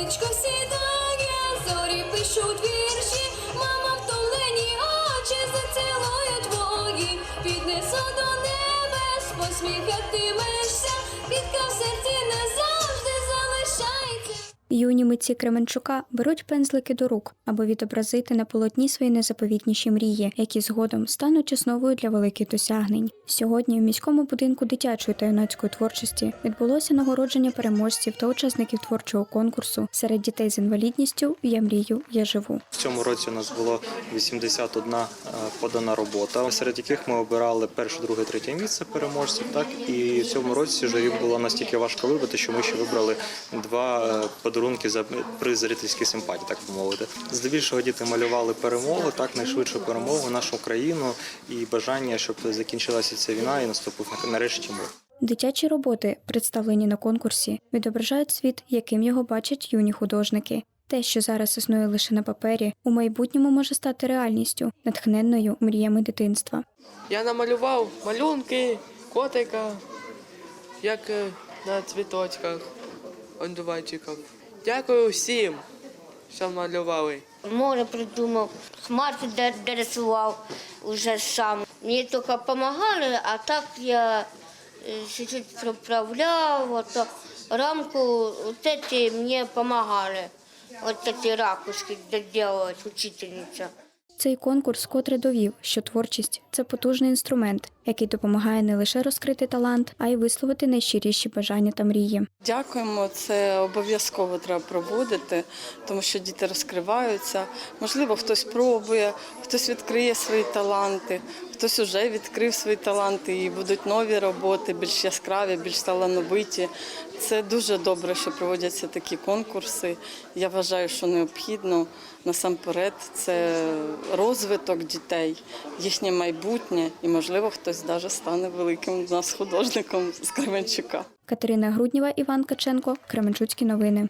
Сонечко сідає, зорі пишуть вірші, мама втомлені очі зацілує твої, піднесу до небес, посміхатимешся, квітка в серці не. Митці Кременчука беруть пензлики до рук, аби відобразити на полотні свої незаповітніші мрії, які згодом стануть основою для великих досягнень. Сьогодні в міському будинку дитячої та юнацької творчості відбулося нагородження переможців та учасників творчого конкурсу серед дітей з інвалідністю Я мрію, я живу. В цьому році у нас було 81 е, подана робота, серед яких ми обирали перше, друге, третє місце переможців. Так і в цьому році журі було настільки важко вибрати, що ми ще вибрали два е, подарунки за при зрительській симпатії, так би мовити. Здебільшого діти малювали перемогу, так найшвидшу перемогу, нашу країну і бажання, щоб закінчилася ця війна і наступив нарешті мир. Дитячі роботи, представлені на конкурсі, відображають світ, яким його бачать юні художники. Те, що зараз існує лише на папері, у майбутньому може стати реальністю, натхненною мріями дитинства. Я намалював малюнки, котика, як е, на цвіточках, ондувайчиках. Дякую всім, що малювали. Море придумав, хмарки дорисував уже сам. Мені тільки допомагали, а так я е, чуть-чуть проправляв, ото рамку, эти мені допомагали. Ось ці ракушки доделать учительниця. Цей конкурс котре довів, що творчість це потужний інструмент, який допомагає не лише розкрити талант, а й висловити найщиріші бажання та мрії. Дякуємо, це обов'язково треба проводити, тому що діти розкриваються. Можливо, хтось пробує, хтось відкриє свої таланти, хтось вже відкрив свої таланти і будуть нові роботи, більш яскраві, більш талановиті. Це дуже добре, що проводяться такі конкурси. Я вважаю, що необхідно насамперед це розвиток дітей, їхнє майбутнє, і можливо хтось навіть стане великим у нас художником з Кременчука. Катерина Грудніва, Іван Каченко, Кременчуцькі новини.